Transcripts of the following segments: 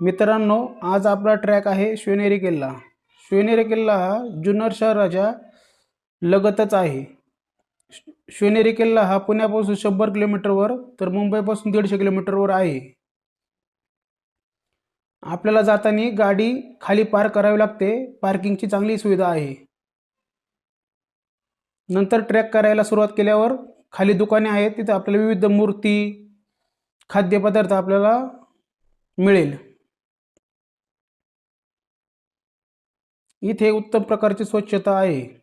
मित्रांनो आज आपला ट्रॅक आहे शिवनेरी किल्ला. शिवनेरी किल्ला हा जुन्नर शहराच्या लगतच आहे. शिवनेरी किल्ला हा पुण्यापासून शंभर किलोमीटरवर तर मुंबईपासून दीडशे किलोमीटरवर आहे. आपल्याला जाताना गाडी खाली पार्क करावी लागते. पार्किंगची चांगली सुविधा आहे. नंतर ट्रॅक करायला सुरुवात केल्यावर खाली दुकाने आहेत तिथे आपल्याला विविध मूर्ती खाद्यपदार्थ आपल्याला मिळेल. इथे उत्तम प्रकारची स्वच्छता आहे.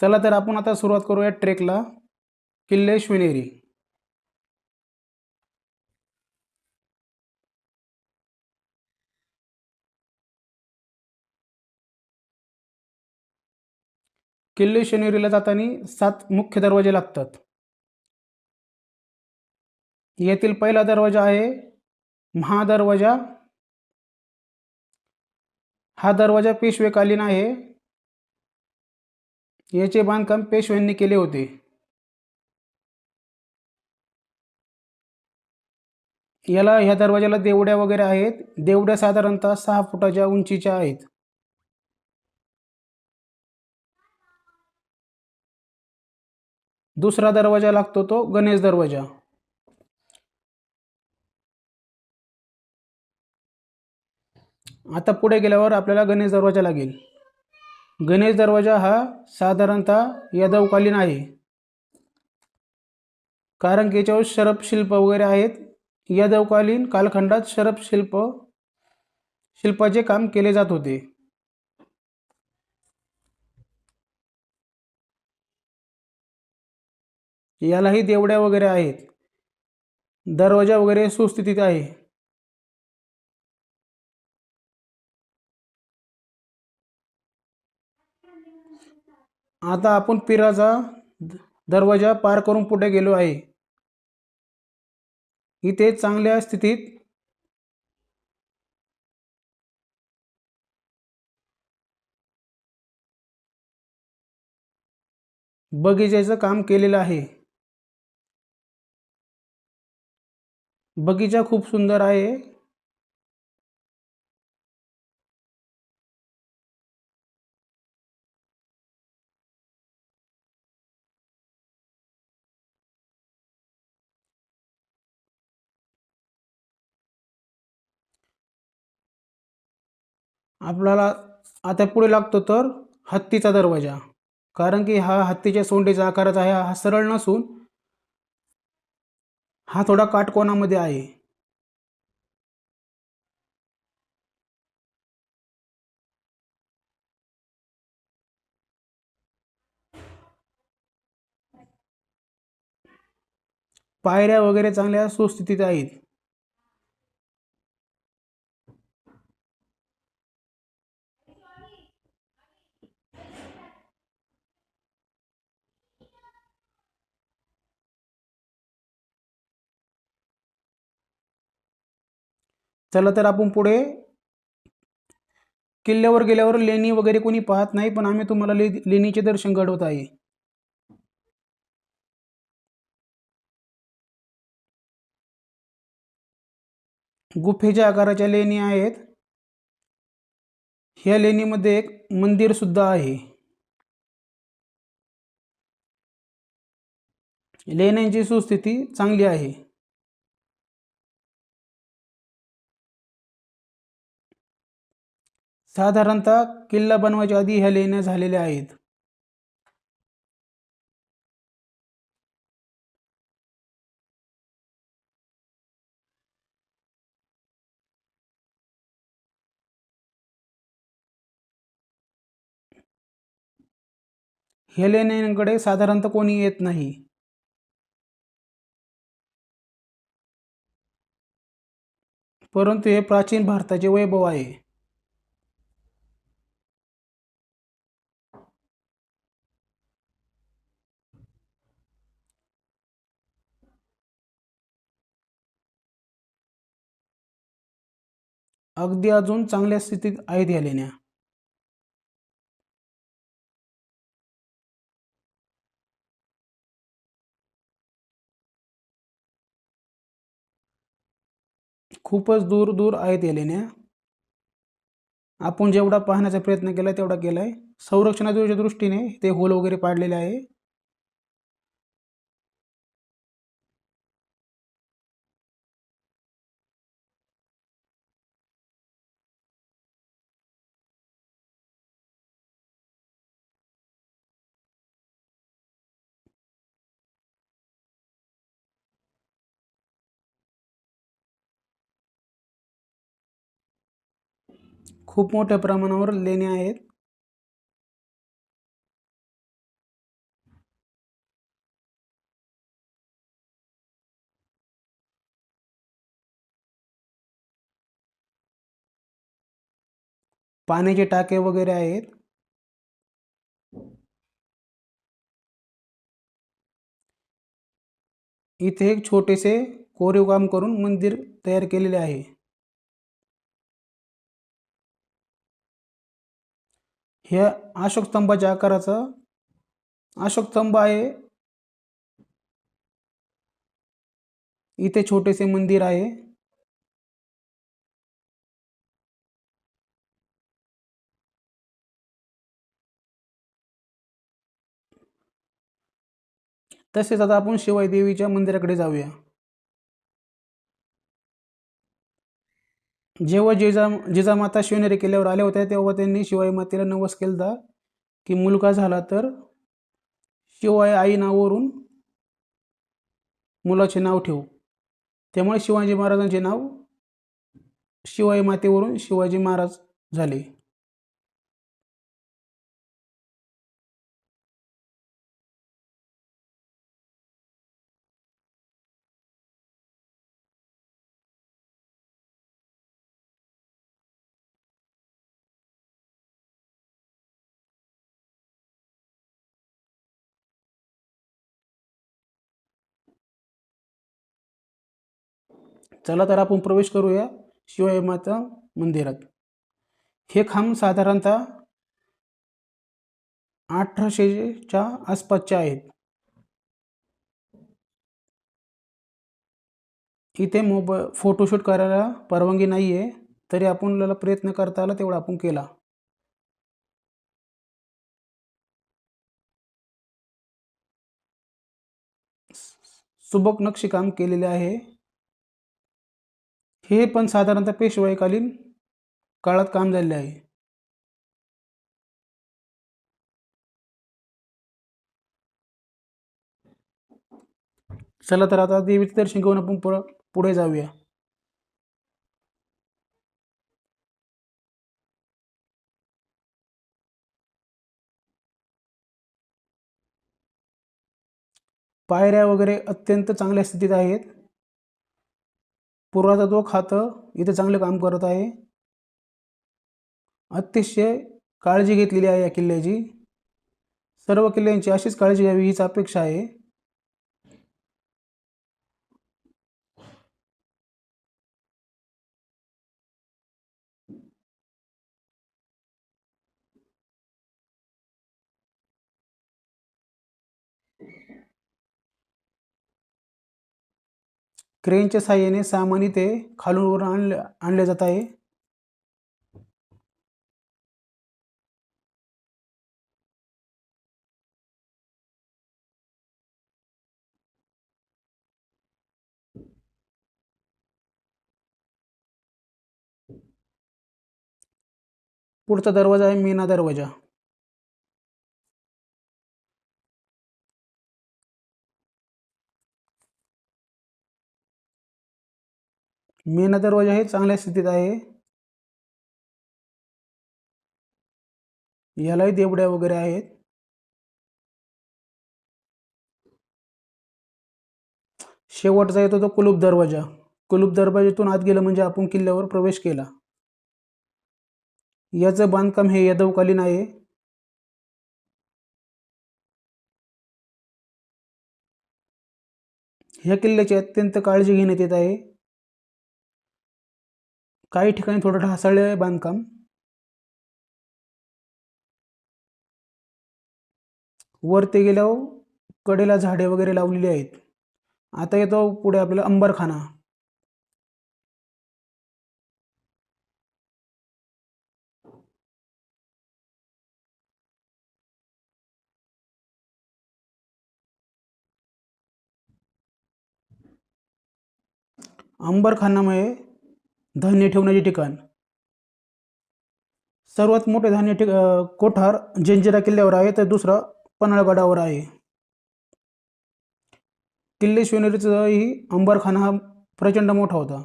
चला तर आपण आता सुरुवात करूया ट्रेकला. किल्ले शिवनेरी किल्ले शिवनेरीला जाताना सात मुख्य दरवाजे लागतात. येथील पहिला दरवाजा आहे महादरवाजा हा दरवाजा पेशवेकालीन आहे. याचे बांधकाम पेशव्यांनी केले होते. याला ह्या दरवाजाला देवड्या वगैरे आहेत. देवड्या साधारणतः सहा फुटाच्या उंचीच्या आहेत. दुसरा दरवाजा लागतो तो गणेश दरवाजा. आता पुढे गेल्यावर आपल्याला गणेश दरवाजा लागेल. गणेश दरवाजा हा साधारणतः यादवकालीन आहे. कारण की याच्यावर शरपशिल्प वगैरे आहेत. यादवकालीन कालखंडात शरप शिल्प शिल्पाचे काम केले जात होते. यालाही देवड्या वगैरे आहेत. दरवाजा वगैरे सुस्थितीत आहे. आता आपण पिराचा दरवाजा पार करून पुढे गेलो आहे. इथे चांगल्या स्थितीत बगीच्याचं काम केलेलं आहे. बगीचा खूप सुंदर आहे. आपल्याला आता पुढे लागतो तर हत्तीचा दरवाजा. कारण की हा हत्तीच्या सोंडीचा आकाराचा आहे हा सरळ नसून हा थोडा काटकोनामध्ये आहे. पायऱ्या वगैरे चांगल्या सुस्थितीत आहेत. चला तर आपण पुढे किल्ल्यावर गेल्यावर लेणी वगैरे कोणी पाहत नाही पण आम्ही तुम्हाला ले लेणीचे दर्शन घडवत आहे. गुफेच्या आकाराच्या लेणी आहेत. ह्या लेणीमध्ये एक मंदिर सुद्धा आहे. लेण्यांची सुस्थिती चांगली आहे. साधारणतः किल्ला बनवायच्या आधी ह्या लेण्या झालेल्या आहेत. ह्या लेण्यांकडे साधारणतः कोणी येत नाही. परंतु हे प्राचीन भारताचे वैभव आहे. अगदी अजून चांगल्या स्थितीत आहेत या लेण्या. खूपच दूर दूर आहेत या लेण्या. आपण जेवढा पाहण्याचा प्रयत्न केला तेवढा केला आहे संरक्षणाच्या दृष्टीने ते होल वगैरे पाडलेले आहे. खूप मोठ्या प्रमाणावर लेण्या आहेत. पाण्याचे टाके वगैरे आहेत. इथे एक छोटेसे कोरीव काम करून मंदिर तयार केलेले आहे. ह्या अशोक स्तंभाच्या आकाराचा अशोक स्तंभ आहे. इथे छोटेसे मंदिर आहे. तसेच आता आपण शिवाई देवीच्या मंदिराकडे जाऊया. जेव्हा जिजा जिजामाता शिवनेरी किल्ल्यावर आल्या होत्या तेव्हा त्यांनी शिवाई मातेला नवस केला की मुलगा झाला तर शिवाय आई नावावरून मुलाचे नाव ठेवू. त्यामुळे शिवाजी महाराजांचे नाव शिवाई मातेवरून शिवाजी महाराज झाले. चला तर आपण प्रवेश करूया शिवाई माता मंदिरात. हे खांब साधारणतः अठराशेच्या आसपासचे आहेत. इथे मोब फोटोशूट करायला परवानगी नाही आहे तरी आपल्याला प्रयत्न करता आला तेवढा आपण केला. सुबक नक्षीकाम केलेले आहे. हे पण साधारणतः पेशवाईकालीन काळात काम झालेले आहे. चला तर आता देवीचे दर्शन घेऊन आपण पुढे जाऊया. पायऱ्या वगैरे अत्यंत चांगल्या स्थितीत आहेत. पुरातत्व खातं इथे चांगलं काम करत आहे. अतिशय काळजी घेतलेली आहे या किल्ल्याची. सर्व किल्ल्यांची अशीच काळजी घ्यावी हीच अपेक्षा आहे. क्रेनच्या साह्याने सामान इथे खालून आणले आणले जात आहे. पुढचा दरवाजा आहे मीना दरवाजा. मेना दरवाजा हे चांगल्या स्थितीत आहे. यालाही देवड्या वगैरे आहेत. शेवटचा येतो तो कुलूप दरवाजा. कुलूप दरवाजातून आत गेलं म्हणजे आपण किल्ल्यावर प्रवेश केला. याचं बांधकाम हे यादवकालीन आहे. ह्या किल्ल्याची अत्यंत काळजी घेण्यात येत आहे. काही ठिकाणी थोडं ढासळलेलं आहे बांधकाम. वर ते गेल्यावर कडेला झाडे वगैरे लावलेली आहेत. आता येतो पुढे आपल्याला अंबरखाना. अंबरखानामुळे धान्य ठेवण्याचे ठिकाण. सर्वात मोठे धान्य ठिक कोठार जंजिरा किल्ल्यावर आहे तर दुसरा पन्हाळगडावर आहे. किल्ले शिवनेरीचाही अंबरखाना हा प्रचंड मोठा होता.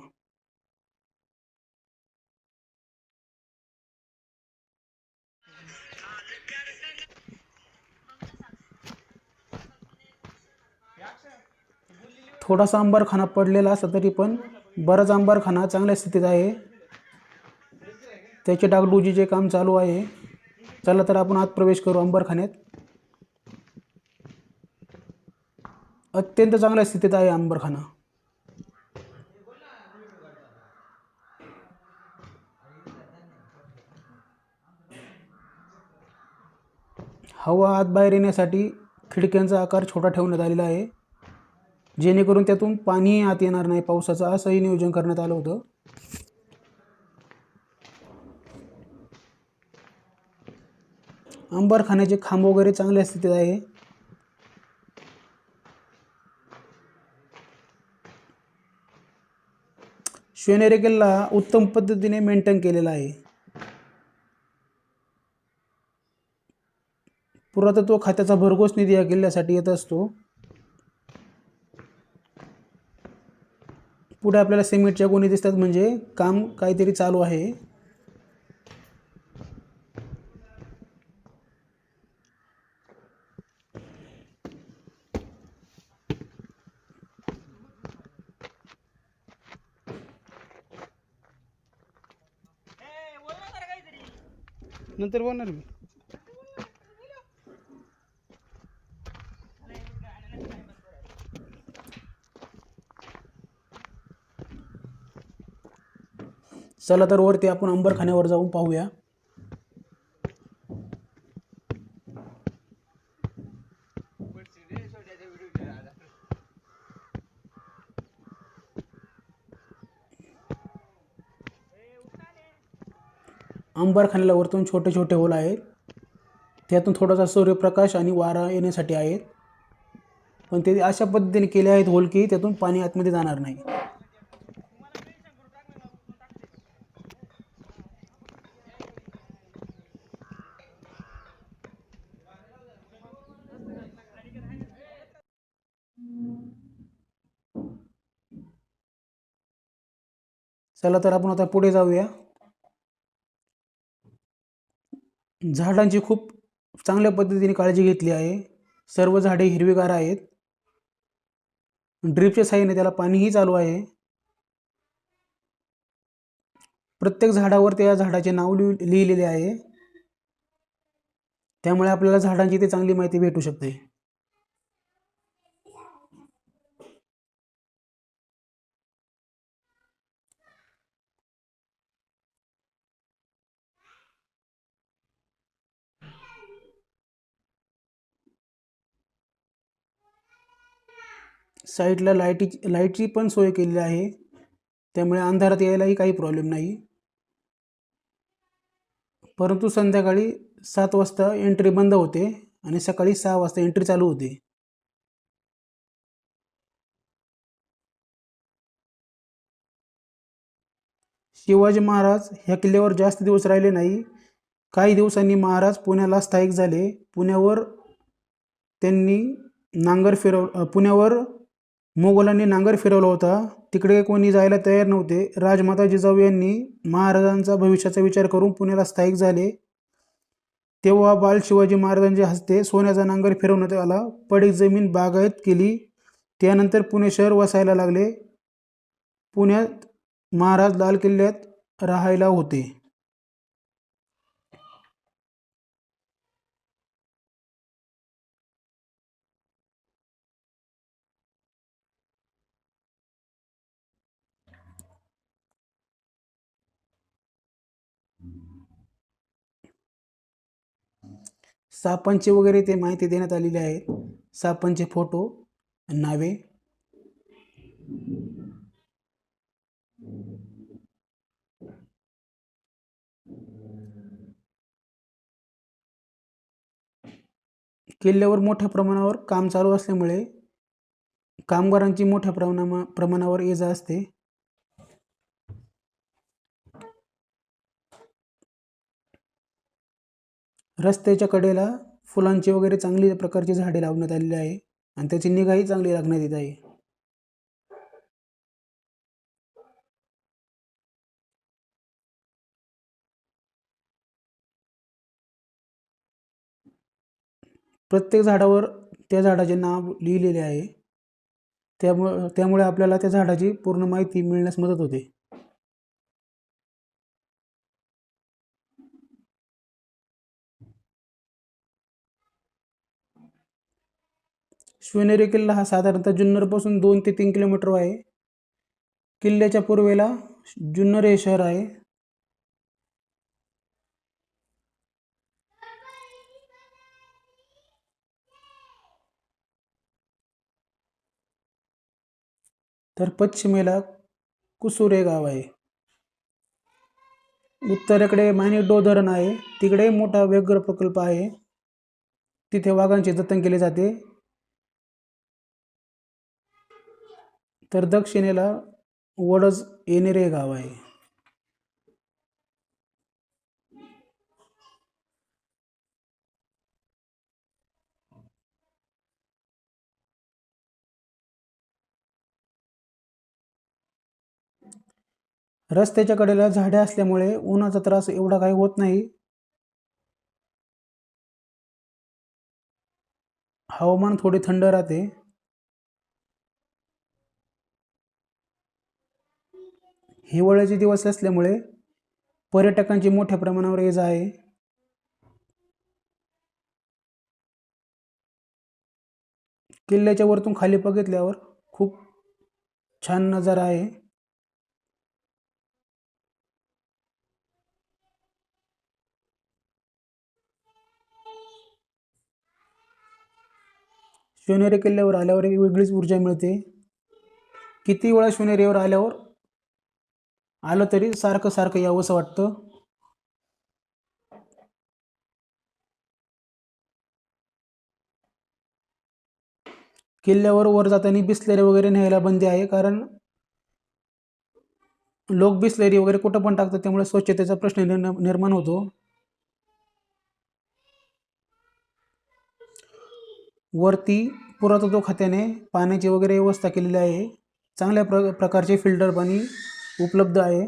थोडासा अंबारखाना पडलेला असला तरी पण बराच अंबारखाना चांगल्या स्थितीत आहे. त्याचे डागडुजीचे काम चालू आहे. चला तर आपण आत प्रवेश करू अंबरखान्यात अत्यंत चांगल्या स्थितीत आहे अंबरखाना. हवा आत बाहेर येण्यासाठी खिडक्यांचा आकार छोटा ठेवण्यात आलेला आहे. जेणेकरून त्यातून पाणी आत येणार नाही. पावसाचं असंही नियोजन करण्यात आलं होतं. अंबरखान्याचे खांब वगैरे चांगल्या स्थितीत आहे. शिवनेरी किल्ला उत्तम पद्धतीने मेंटेन केलेला आहे. पुरातत्व खात्याचा भरघोस निधी या किल्ल्यासाठी येत असतो. पुढे आपल्याला सिमेंटच्या गोणी दिसतात म्हणजे काम काहीतरी चालू आहे. नंतर बोलणार मी. चला तर वरती आपण अंबरखान्यावर जाऊन पाहूया. अंबरखान्याला वरतून छोटे छोटे होल आहेत. त्यातून थोडासा सूर्यप्रकाश आणि वारा येण्यासाठी आहेत. पण ते अशा पद्धतीने केले आहेत होल की त्यातून पाणी आतमध्ये जाणार नाही. चला तर आपण आता पुढे जाऊया. झाडांची खूप चांगल्या पद्धतीने काळजी घेतली आहे. सर्व झाडे हिरवीगार आहेत. ड्रीपच्या साहाय्याने त्याला पाणीही चालू आहे. प्रत्येक झाडावर त्या झाडाचे नाव लिह लिहिलेले आहे. त्यामुळे आपल्याला झाडांची ते चांगली माहिती भेटू शकते. साईडला लाईटी लाईटची पण सोय केलेली आहे. त्यामुळे अंधारात यायलाही काही प्रॉब्लेम नाही. परंतु संध्याकाळी सात वाजता एंट्री बंद होते आणि सकाळी सहा वाजता एंट्री चालू होते. शिवाजी महाराज ह्या किल्ल्यावर जास्त दिवस राहिले नाही. काही दिवसांनी महाराज पुण्याला स्थायिक झाले. पुण्यावर त्यांनी नांगर फिरव पुण्यावर मोगलांनी नांगर फिरवला होता. तिकडे कोणी जायला तयार नव्हते. राजमाता जिजाऊ यांनी महाराजांचा भविष्याचा विचार करून पुण्याला स्थायिक झाले. तेव्हा बाल शिवाजी महाराजांच्या हस्ते सोन्याचा नांगर फिरवण्यात आला. पडीक जमीन बागायत केली. त्यानंतर पुणे शहर वसायला लागले. पुण्यात महाराज लाल किल्ल्यात राहायला होते. सापांची वगैरे ते माहिती देण्यात आलेली आहे सापांचे फोटो नावे. किल्ल्यावर मोठ्या प्रमाणावर काम चालू असल्यामुळे कामगारांची मोठ्या प्रमाणा प्रमाणावर ये जा असते. रस्त्याच्या कडेला फुलांची वगैरे चांगली प्रकारची झाडे लावण्यात आलेली आहे आणि त्याची निगाही चांगली राखण्यात येत आहे. प्रत्येक झाडावर त्या झाडाचे नाव लिहिलेले आहे. त्यामुळे त्यामुळे आपल्याला त्या झाडाची पूर्ण माहिती मिळण्यास मदत होते. शिवनेरी किल्ला हा साधारणतः जुन्नरपासून दोन ते तीन किलोमीटर आहे. किल्ल्याच्या पूर्वेला जुन्नर हे शहर आहे. तर पश्चिमेला कुसूर हे गाव आहे. उत्तरेकडे मानिडो धरण आहे. तिकडे मोठा व्याघ्र प्रकल्प आहे. तिथे वाघांचे जतन केले जाते. तर दक्षिणेला वडज येणेरे हे गाव आहे. रस्त्याच्या कडेला झाडे असल्यामुळे उन्हाचा त्रास एवढा काही होत नाही. हवामान थोडे थंड राहते. हिवाळ्याचे दिवस असल्यामुळे पर्यटकांची मोठ्या प्रमाणावर ये जा आहे. किल्ल्याच्या वरतून खाली बघितल्यावर खूप छान नजारा आहे. शिवनेरी किल्ल्यावर आल्यावर एक वेगळीच ऊर्जा मिळते. किती वेळा शिवनेरीवर आल्यावर आलं तरी सारखं सारखं यावंसं वाटतं. किल्ल्यावर वर जाताना बिसलेरी वगैरे न्यायला बंदी आहे कारण लोक बिसलेरी वगैरे कुठं पण टाकतात त्यामुळे स्वच्छतेचा प्रश्न निर्माण होतो. वरती पुरातत्व खात्याने पाण्याची वगैरे व्यवस्था केलेली आहे. चांगल्या प्र प्रकारचे फिल्टर पाणी उपलब्ध आहे.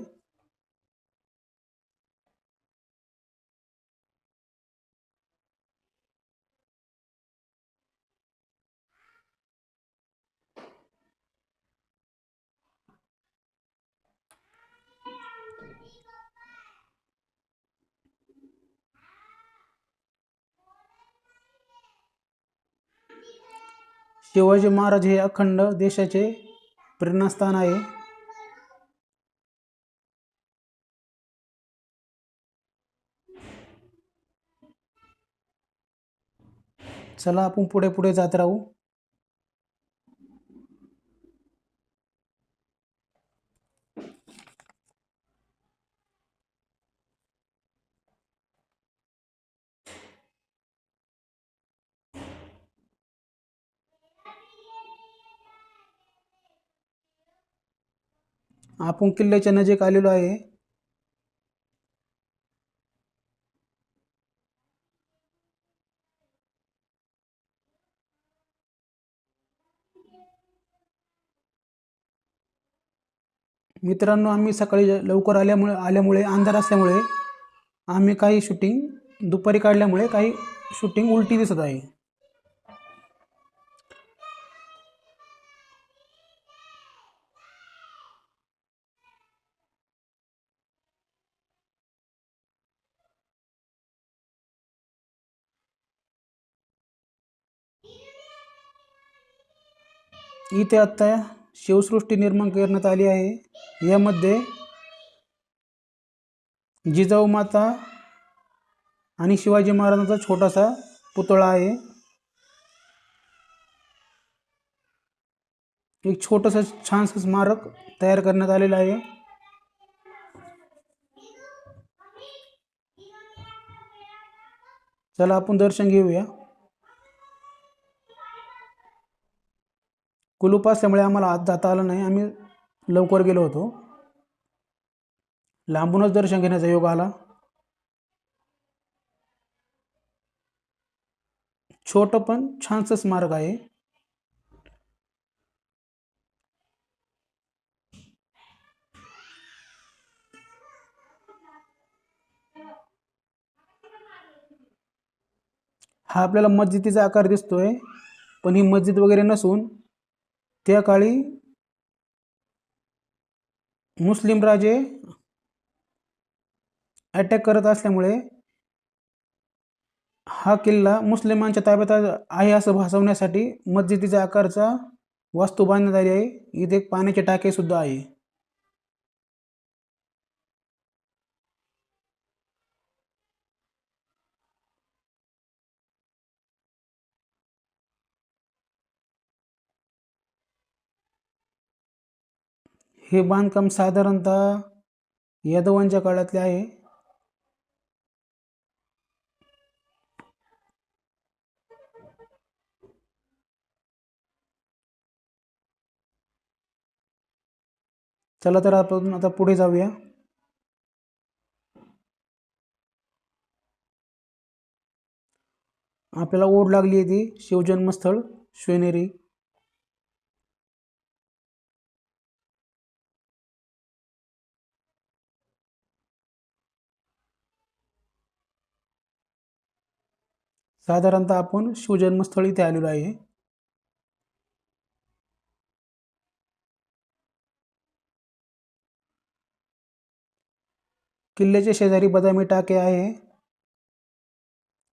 शिवाजी महाराज हे अखंड देशाचे प्रेरणास्थान आहे. चला आपण पुढे पुढे जात राहू. आपण किल्ल्याच्या नजीक आलेलो आहे. मित्रांनो आम्ही सकाळी लवकर आल्यामुळे आल्यामुळे अंधार असल्यामुळे आम्ही काही शूटिंग दुपारी काढल्यामुळे काही शूटिंग उलटी दिसत आहे. इथे आत्ता शिवसृष्टी निर्माण करण्यात आली आहे. यामध्ये जिजाऊ माता आणि शिवाजी महाराजांचा छोटासा पुतळा आहे. एक छोटंसं छानसं स्मारक तयार करण्यात आलेलं आहे. चला आपण दर्शन घेऊया. कुलूप असल्यामुळे आम्हाला आत जाता आलं नाही. आम्ही लवकर गेलो होतो. लांबूनच दर्शन घेण्याचा योग आला. छोटं पण छानसं स्मारक आहे. हा आपल्याला मस्जिदीचा आकार दिसतोय पण ही मस्जिद वगैरे नसून त्या काळी मुस्लिम राजे अटॅक करत असल्यामुळे हा किल्ला मुस्लिमांच्या ताब्यात आहे असं भासवण्यासाठी मस्जिदीचा आकारचा वास्तू बांधण्यात आली आहे. इथे एक पाण्याचे टाके सुद्धा आहे. हे बांधकाम साधारणतः यादवांच्या काळातले आहे. चला तर आपण आता पुढे जाऊया. आपल्याला ओढ लागली आहे ती शिवजन्मस्थळ शिवनेरी. साधारणतः आपण शिवजन्मस्थळ इथे आलेलो आहे. किल्ल्याच्या शेजारी बदामी टाके आहे.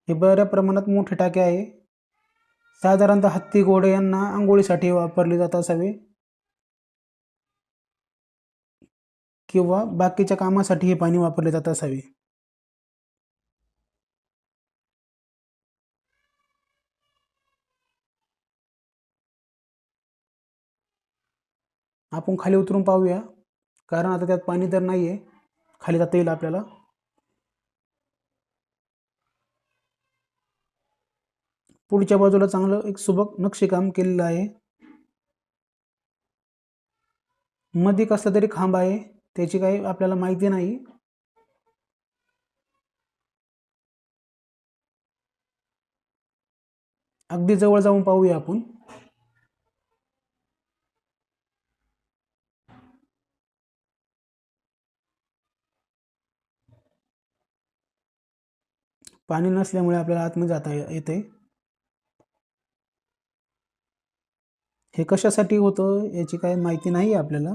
हे बऱ्या प्रमाणात मोठे टाके आहे. साधारणतः हत्ती घोडे यांना आंघोळीसाठी वापरले जात असावे. किंवा बाकीच्या कामासाठी हे पाणी वापरले जात असावे. आपण खाली उतरून पाहूया. कारण आता त्यात पाणी तर नाही आहे खाली जाता येईल आपल्याला. पुढच्या बाजूला चांगलं एक सुबक नक्षीकाम केलेलं आहे. मध्ये कसला तरी खांब आहे. त्याची काही आपल्याला माहिती नाही. अगदी जवळ जाऊन पाहूया आपण. पाणी नसल्यामुळे आपल्याला आतमध्ये जाता येते हे कशासाठी होतं याची काही माहिती नाही आपल्याला.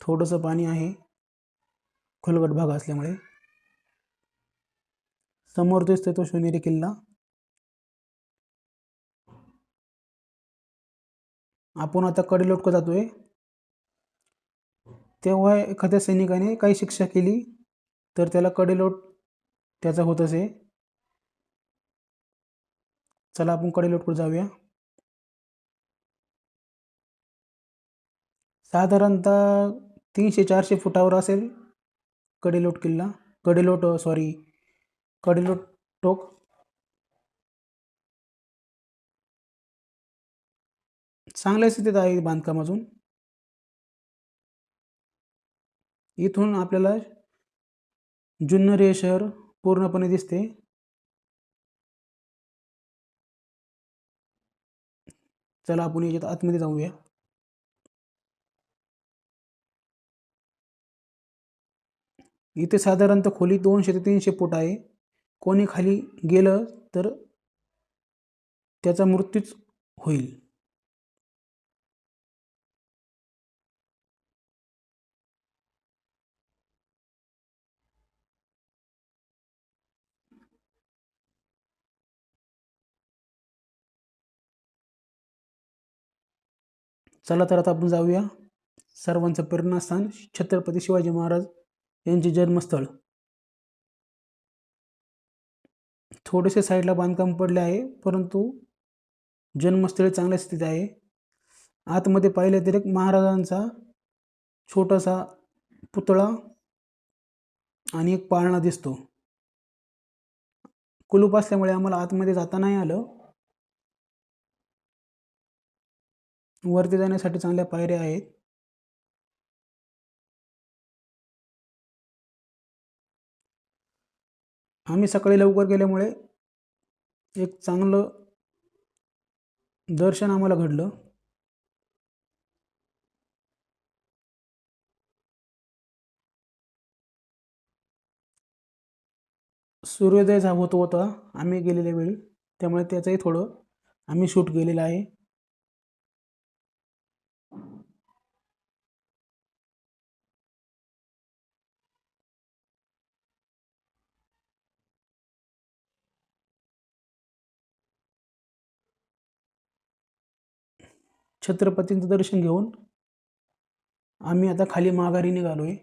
थोडंसं पाणी आहे खोलगट भाग असल्यामुळे. समोर दिसतोय तो शिवनेरी किल्ला. आपण आता कडेलोटक जातोय. तेव्हा एखाद्या सैनिकाने काही शिक्षा केली तर त्याला कडेलोट त्याचा होत असे. चला आपण कडेलोटकडे जाऊया. साधारणतः तीनशे चारशे फुटावर असेल कडेलोट किल्ला. कडेलोट सॉरी कडेलोट टोक. चांगल्या स्थितीत आहे बांधकाम अजून. इथून आपल्याला जुन्नर हे शहर पूर्णपणे दिसते. चला आपण याच्यात आतमध्ये जाऊया. इथे साधारणतः खोली दोनशे ते तीनशे फूट आहे. कोणी खाली गेलं तर त्याचा मृत्यूच होईल. चला तर आता आपण जाऊया. सर्वांचं प्रेरणास्थान छत्रपती शिवाजी महाराज यांचे जन्मस्थळ. थोडेसे साईडला बांधकाम पडले आहे परंतु जन्मस्थळी चांगल्या स्थितीत आहे. आतमध्ये पाहिलं तर एक महाराजांचा छोटासा पुतळा आणि एक पाळणा दिसतो. कुलूप असल्यामुळे आम्हाला आतमध्ये जाता नाही आलं. वरती जाण्यासाठी चांगल्या पायऱ्या आहेत. आम्ही सकाळी लवकर गेल्यामुळे एक चांगलं दर्शन आम्हाला घडलं. सूर्योदय होत होता आम्ही गेलेल्या वेळी त्यामुळे त्याचंही थोडं आम्ही शूट केलेलं आहे. छत्रपतींचं दर्शन घेऊन आम्ही आता खाली माघारी निघालो आहे